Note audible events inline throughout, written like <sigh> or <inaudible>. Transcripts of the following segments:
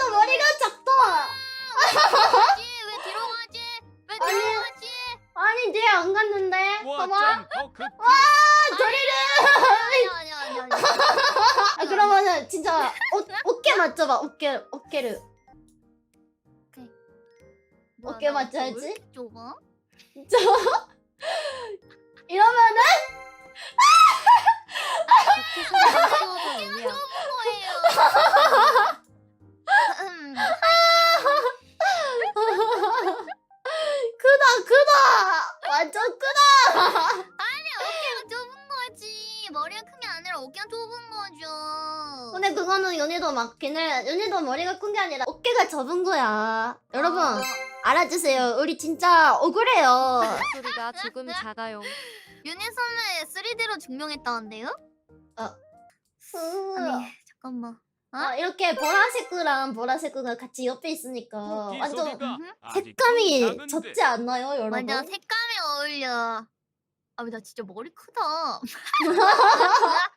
저 머리가 작다. 아니, 뒤로 안 갔는데. 봐봐. 점. 저리를. 아니 아니 아니 아 그러면은 진짜 어, 어깨 맞춰봐. 어깨 어깨를 뭐, 어깨 맞춰야지. 왜 이렇게 좁아? 이러면은. 아! 음, <laughs> 크다 크다 완전 크다 어깨가 좁은 거지. 머리가 큰 게 아니라 어깨가 좁은 거죠. 근데 그거는 연희도 맞긴 해 연희도 머리가 큰 게 아니라 어깨가 접은 거야 여러분 아, 알아주세요 우리 진짜 억울해요 소리가 조금 작아요. <laughs> 윤희 선배 3D로 증명했다는데요? 아니 잠깐만. 아, 이렇게 보라색 구랑 보라색 구가 같이 옆에 있으니까 쿠키 완전 소리가 음흠. 아직도 색감이. 젖지 않나요 여러분? 맞아 색감이 어울려. 아, 나 진짜 머리 크다. <laughs>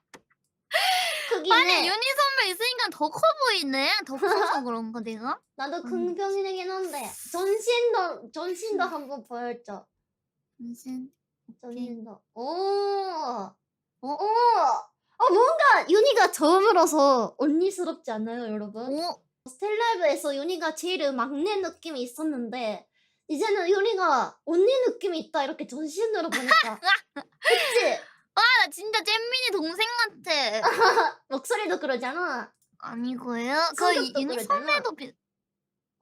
아니, 해 윤희 선배 있으니까 더 커 보이네. 더 커서 그런가, 내가? 나도 음. 큰 편이긴 한데 전신도 전신도 한번 보여줘 무슨. 전신도 오 오. 어 윤희가 처음으로서 언니스럽지 않나요 여러분? 오, 스텔라이브에서 윤희가 제일 막내 느낌이 있었는데 이제는 윤희가 언니 느낌이 있다 이렇게 전신으로 보니까 <laughs> 그치? 아, 나 진짜 잼민이 동생 같아. <laughs> 목소리도 그러잖아 아니고요. 그 성격도 윤희 그러잖아. 선배도 비...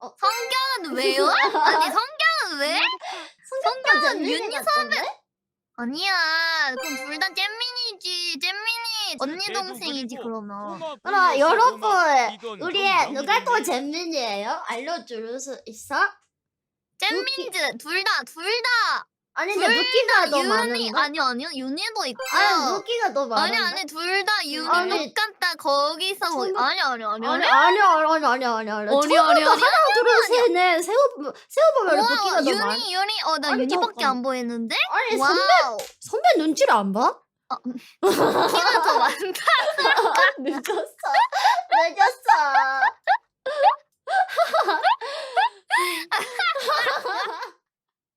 어. 성격은 <laughs> 왜요? 아니, 성격은 왜? 잼민이 윤희 같던데? 아니야. 그럼 둘 다. 잼민이 언니 동생이지, 그러면. 그럼 여러분 우리의 좀 누가 더. 잼민이에요? 알려줄 수 있어? 잼민즈, 둘 다, 둘 다. 아니 근데 둘 무기가 더 윤희, 많은데? 아니요, 아니요. 윤희도 있고. 아니 무기가 더 많은데? 아니 아니 둘 다 윤희 아니, 똑같다 거기서 거 아니 아니 아니 아니 아니 아니 아니 아니 아니 아니 아니, 아니, 아니, 하나 둘 셋넷 세어 세어보면 와 무기가 더 많아 윤희 윤희 어나 아니, 윤희밖에. 안 보이는데 아니 선배 선배 눈치를 안 봐? <laughs> 키가 더 많다. <laughs> 늦었어